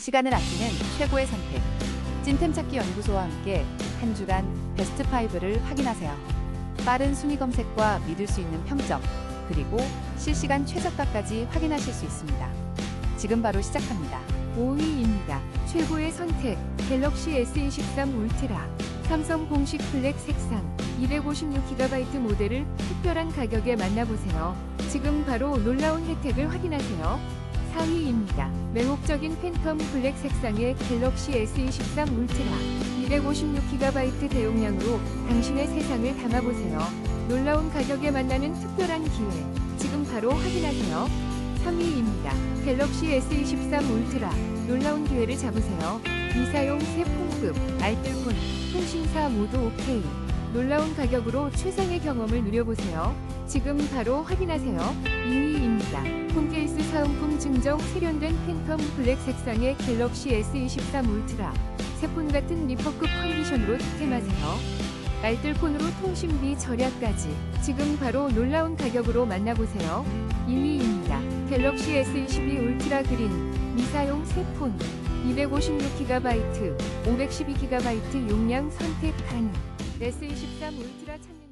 시간을 아끼는 최고의 선택. 찐템 찾기 연구소와 함께 한 주간 베스트 5를 확인하세요. 빠른 순위 검색과 믿을 수 있는 평점, 그리고 실시간 최저가까지 확인하실 수 있습니다. 지금 바로 시작합니다. 5위입니다. 최고의 선택 갤럭시 S23 울트라 삼성 공식 플렉 색상 256GB 모델을 특별한 가격에 만나보세요. 지금 바로 놀라운 혜택을 확인하세요. 4위입니다. 매혹적인 팬텀 블랙 색상의 갤럭시 S23 울트라 256GB 대용량으로 당신의 세상을 담아보세요. 놀라운 가격에 만나는 특별한 기회 지금 바로 확인하세요. 3위입니다. 갤럭시 S23 울트라 놀라운 기회를 잡으세요. 미사용 새 폰급, 알뜰폰, 통신사 모두 OK. 놀라운 가격으로 최상의 경험을 누려보세요. 지금 바로 확인하세요. 2위입니다. 폰케이스 사은품 증정 세련된 팬텀 블랙 색상의 갤럭시 S23 울트라. 새폰 같은 리퍼급 컨디션으로 득템하세요. 알뜰폰으로 통신비 절약까지 지금 바로 놀라운 가격으로 만나보세요. 2위입니다. 갤럭시 S22 울트라 그린 미사용 새폰 256GB, 512GB 용량 선택 가능 S23 울트라 참